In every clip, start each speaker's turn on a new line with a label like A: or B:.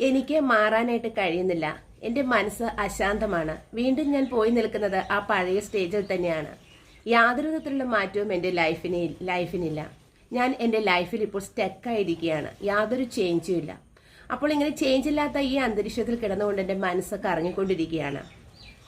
A: എനിക്ക് മാറാനായിട്ട് കഴിയുന്നില്ല. എന്റെ മനസ്സ് അശാന്തമാണ്. വീണ്ടും ഞാൻ പോയി നിൽക്കുന്നത് ആ പഴയ സ്റ്റേജിൽ തന്നെയാണ്. യാതൊരു വിധത്തിലുള്ള മാറ്റവും എന്റെ ലൈഫിന് ലൈഫിനില്ല. ഞാൻ എന്റെ ലൈഫിൽ ഇപ്പോൾ സ്റ്റക്കായിരിക്കുകയാണ്. യാതൊരു ചേഞ്ചും ഇല്ല. അപ്പോൾ ഇങ്ങനെ ചേഞ്ച് ഇല്ലാത്ത ഈ അന്തരീക്ഷത്തിൽ കിടന്നുകൊണ്ട് എന്റെ മനസ്സ് കറങ്ങിക്കൊണ്ടിരിക്കുകയാണ്.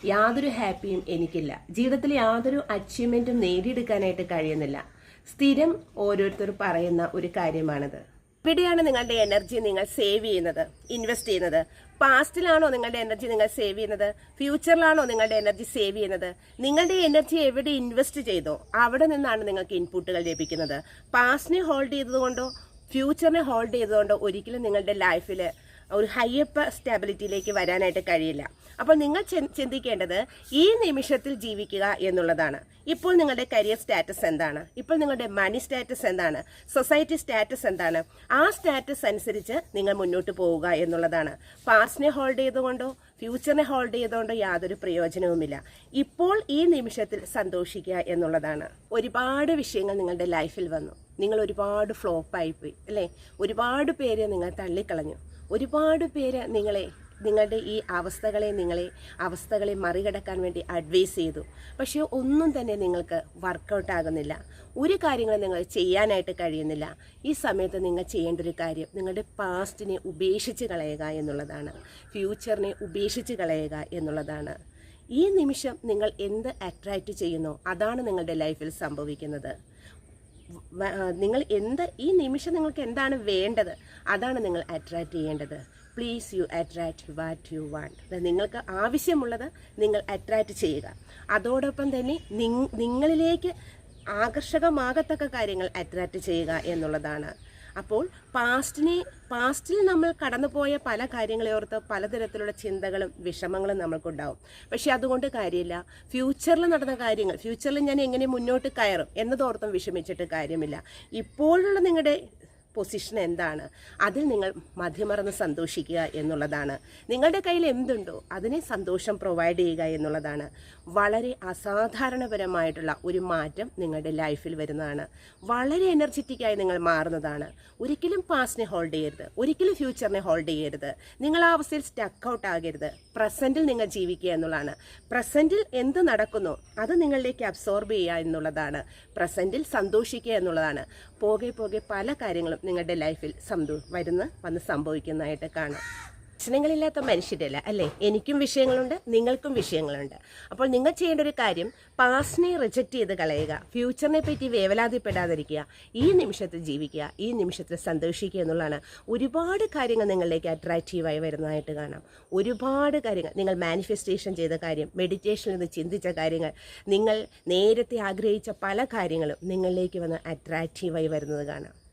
A: യാതൊരു ഹാപ്പിയും എനിക്കില്ല. ജീവിതത്തിൽ യാതൊരു അച്ചീവ്മെന്റും നേടിയെടുക്കാനായിട്ട് കഴിയുന്നില്ല. സ്ഥിരം ഓരോരുത്തർ പറയുന്ന ഒരു കാര്യമാണിത്. എവിടെയാണ് നിങ്ങളുടെ എനർജി നിങ്ങൾ സേവ് ചെയ്യുന്നത്? ഇൻവെസ്റ്റ് ചെയ്യുന്നത്? പാസ്റ്റിലാണോ നിങ്ങളുടെ എനർജി നിങ്ങൾ സേവ് ചെയ്യുന്നത്? ഫ്യൂച്ചറിലാണോ നിങ്ങളുടെ എനർജി സേവ് ചെയ്യുന്നത്? നിങ്ങളുടെ എനർജി എവിടെ ഇൻവെസ്റ്റ് ചെയ്തോ അവിടെ നിന്നാണ് നിങ്ങൾക്ക് ഇൻപുട്ടുകൾ ലഭിക്കുന്നത്. പാസ്റ്റിനെ ഹോൾഡ് ചെയ്തതുകൊണ്ടോ ഫ്യൂച്ചറിനെ ഹോൾഡ് ചെയ്തതുകൊണ്ടോ ഒരിക്കലും നിങ്ങളുടെ ലൈഫിൽ ഒരു ഹയ്യപ്പ സ്റ്റാബിലിറ്റിയിലേക്ക് വരാനായിട്ട് കഴിയില്ല. അപ്പോൾ നിങ്ങൾ ചിന്തിക്കേണ്ടത് ഈ നിമിഷത്തിൽ ജീവിക്കുക എന്നുള്ളതാണ്. ഇപ്പോൾ നിങ്ങളുടെ കരിയർ സ്റ്റാറ്റസ് എന്താണ്? ഇപ്പോൾ നിങ്ങളുടെ മണി സ്റ്റാറ്റസ് എന്താണ്? സൊസൈറ്റി സ്റ്റാറ്റസ് എന്താണ്? ആ സ്റ്റാറ്റസ് അനുസരിച്ച് നിങ്ങൾ മുന്നോട്ട് പോവുക എന്നുള്ളതാണ്. പാസ്റ്റിനെ ഹോൾഡ് ചെയ്തുകൊണ്ടോ ഫ്യൂച്ചറിനെ ഹോൾഡ് ചെയ്തുകൊണ്ടോ യാതൊരു പ്രയോജനവുമില്ല. ഇപ്പോൾ ഈ നിമിഷത്തിൽ സന്തോഷിക്കുക എന്നുള്ളതാണ്. ഒരുപാട് വിഷയങ്ങൾ നിങ്ങളുടെ ലൈഫിൽ വന്നു. നിങ്ങൾ ഒരുപാട് ഫ്ലോപ്പായിപ്പോയി അല്ലേ? ഒരുപാട് പേര് നിങ്ങൾ തള്ളിക്കളഞ്ഞു. ഒരുപാട് പേര് നിങ്ങളെ നിങ്ങളുടെ ഈ അവസ്ഥകളെ നിങ്ങളെ അവസ്ഥകളെ മറികടക്കാൻ വേണ്ടി അഡ്വൈസ് ചെയ്തു. പക്ഷേ ഒന്നും തന്നെ നിങ്ങൾക്ക് വർക്കൗട്ട് ആകുന്നില്ല. ഒരു കാര്യങ്ങളും നിങ്ങൾ ചെയ്യാനായിട്ട് കഴിയുന്നില്ല. ഈ സമയത്ത് നിങ്ങൾ ചെയ്യേണ്ട ഒരു കാര്യം നിങ്ങളുടെ പാസ്റ്റിനെ ഉപേക്ഷിച്ച് കളയുക എന്നുള്ളതാണ്. ഫ്യൂച്ചറിനെ ഉപേക്ഷിച്ച് കളയുക എന്നുള്ളതാണ്. ഈ നിമിഷം നിങ്ങൾ എന്ത് അട്രാക്റ്റ് ചെയ്യുന്നോ? അതാണ് നിങ്ങളുടെ ലൈഫിൽ സംഭവിക്കുന്നത്. നിങ്ങൾ എന്ത് ഈ നിമിഷം നിങ്ങൾക്ക് എന്താണ് വേണ്ടത്? അതാണ് നിങ്ങൾ അട്രാക്റ്റ് ചെയ്യേണ്ടത്. Please you attract what you want നിങ്ങൾക്ക് ആവശ്യമുള്ളത് നിങ്ങൾ അട്രാക്റ്റ് ചെയ്യുക. അതോടൊപ്പം തന്നെ നിങ്ങളിലേക്ക് ആകർഷകമാകത്തക്ക കാര്യങ്ങൾ അട്രാക്റ്റ് ചെയ്യുക എന്നുള്ളതാണ്. അപ്പോൾ പാസ്റ്റിനെ പാസ്റ്റിൽ നമ്മൾ കടന്നുപോയ പല കാര്യങ്ങളെ ഓർത്ത് പലതരത്തിലുള്ള ചിന്തകളും വിഷമങ്ങളും നമ്മൾക്കുണ്ടാവും. പക്ഷേ അതുകൊണ്ട് കാര്യമില്ല. ഫ്യൂച്ചറിൽ നടന്ന കാര്യങ്ങൾ ഫ്യൂച്ചറിൽ ഞാൻ എങ്ങനെ മുന്നോട്ട് കയറും എന്നതോർത്തും വിഷമിച്ചിട്ട് കാര്യമില്ല. ഇപ്പോഴുള്ള നിങ്ങളുടെ പൊസിഷൻ എന്താണ്? അതിൽ നിങ്ങൾ മധ്യമറന്ന് സന്തോഷിക്കുക എന്നുള്ളതാണ്. നിങ്ങളുടെ കയ്യിൽ എന്തുണ്ടോ അതിനെ സന്തോഷം പ്രൊവൈഡ് ചെയ്യുക എന്നുള്ളതാണ്. വളരെ അസാധാരണപരമായിട്ടുള്ള ഒരു മാറ്റം നിങ്ങളുടെ ലൈഫിൽ വരുന്നതാണ്. വളരെ എനർജറ്റിക്കായി നിങ്ങൾ മാറുന്നതാണ്. ഒരിക്കലും പാസ്റ്റിനെ ഹോൾഡ് ചെയ്യരുത്. ഒരിക്കലും ഫ്യൂച്ചറിനെ ഹോൾഡ് ചെയ്യരുത്. നിങ്ങൾ ആ അവസ്ഥയിൽ സ്റ്റക്ക് ഔട്ട് ആകരുത്. പ്രസന്റിൽ നിങ്ങൾ ജീവിക്കുക എന്നുള്ളതാണ്. പ്രസന്റിൽ എന്ത് നടക്കുന്നു അത് നിങ്ങളിലേക്ക് അബ്സോർബ് ചെയ്യുക എന്നുള്ളതാണ്. പ്രസന്റിൽ സന്തോഷിക്കുക എന്നുള്ളതാണ്. പോകെ പോകെ പല കാര്യങ്ങളും നിങ്ങളുടെ ലൈഫിൽ സംഭവ വരുന്ന വന്ന് സംഭവിക്കുന്നതായിട്ട് കാണാം. പ്രശ്നങ്ങളില്ലാത്ത മനുഷ്യരല്ല അല്ലേ? എനിക്കും വിഷയങ്ങളുണ്ട് നിങ്ങൾക്കും വിഷയങ്ങളുണ്ട്. അപ്പോൾ നിങ്ങൾ ചെയ്യേണ്ട ഒരു കാര്യം പാസ്റ്റിനെ റിജക്റ്റ് ചെയ്ത് കളയുക. ഫ്യൂച്ചറിനെ പറ്റി വേവലാതിപ്പെടാതിരിക്കുക. ഈ നിമിഷത്തിൽ ജീവിക്കുക ഈ നിമിഷത്തിൽ സന്തോഷിക്കുക എന്നുള്ളതാണ്. ഒരുപാട് കാര്യങ്ങൾ നിങ്ങളിലേക്ക് അട്രാക്റ്റീവായി വരുന്നതായിട്ട് കാണാം. ഒരുപാട് കാര്യങ്ങൾ നിങ്ങൾ മാനിഫെസ്റ്റേഷൻ ചെയ്ത കാര്യം മെഡിറ്റേഷനിൽ നിന്ന് ചിന്തിച്ച കാര്യങ്ങൾ നിങ്ങൾ നേരത്തെ ആഗ്രഹിച്ച പല കാര്യങ്ങളും നിങ്ങളിലേക്ക് വന്ന് അട്രാക്റ്റീവായി വരുന്നത് കാണാം.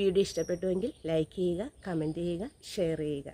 A: വീഡിയോ ഇഷ്ടപ്പെട്ടുവെങ്കിൽ ലൈക്ക് ചെയ്യുക കമന്റ് ചെയ്യുക ഷെയർ ചെയ്യുക.